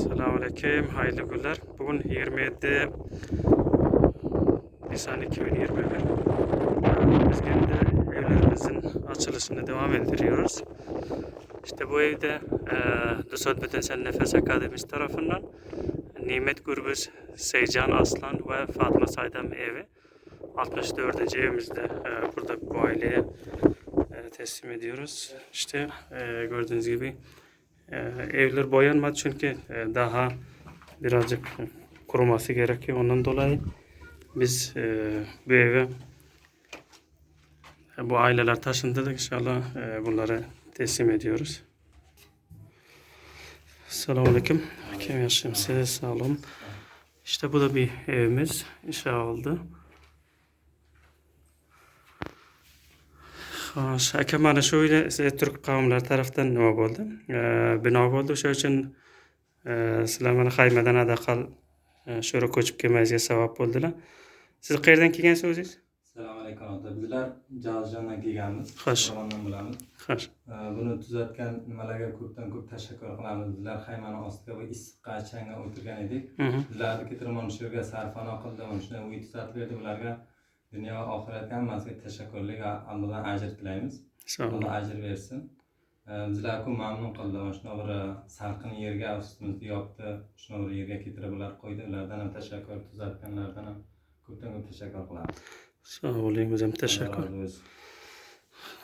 Selamünaleyküm, hayırlı günler. Bugün 27 Nisan 2021. Biz yine de evlerimizin açılışını devam ettiriyoruz. İşte bu evde e, Dusat Bedensel Nefes Akademisi tarafından Nimet Gürbüz, Seycan Aslan ve Fatma Saydam evi 64. evimizde e, burada bu aileye e, teslim ediyoruz. İşte e, gördüğünüz gibi evler boyanmadı çünkü e, daha birazcık kuruması gerekiyor. Ondan dolayı biz e, bu eve e, bu aileler taşındı inşallah bunları teslim ediyoruz. Selamünaleyküm. Kim yaşayayım size sağ olun. İşte bu da bir evimiz. İnşa oldu. Xo'sh, aka mana shu uyda turk qavmlari tarafdan nima bo'ldi? Bino bo'ldi. O'sha uchun sizlar mana Xaymadan Adaqal e, shu yerga ko'chib kelmangizga sabab bo'ldilar. Siz qayerdan kelgansiz o'zingiz? Assalomu alaykum ota. Bizlar Jazjondan kelganmiz. Xo'sh. Bilamiz. Xo'sh. Buni tuzatgan nimalarga ko'pdan ko'p tashakkur qilamiz. Bizlar haymani ostiga bu issiqqa changga o'tirgan edik. Bizlarni ketirib mana shu yerga sarfano qildi, mana shunday uy tuzatib berdi. Bularga dunyo va oxiratga hammasiga tashakkurlik Allohdan ajr tilaymiz. Alloh ajr bersin. Ee, Bizlar ku mamnun qildi. Mana shunaqa bir salqin yerga ustimizni yopdi. Shunaqa bir yerga ketirib ular qo'ydi. Ulardan ham tashakkur, tuzatganlardan ham ko'pdan ko'p tashakkur qilamiz. Sağ olun hocam. Teşekkür.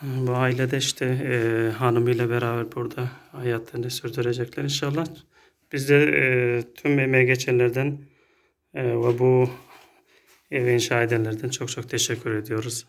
Bu ailede işte e, hanımıyla beraber burada hayatlarını sürdürecekler inşallah. Biz de e, tüm emeği geçenlerden e, ve bu evi inşa edenlerden çok çok teşekkür ediyoruz.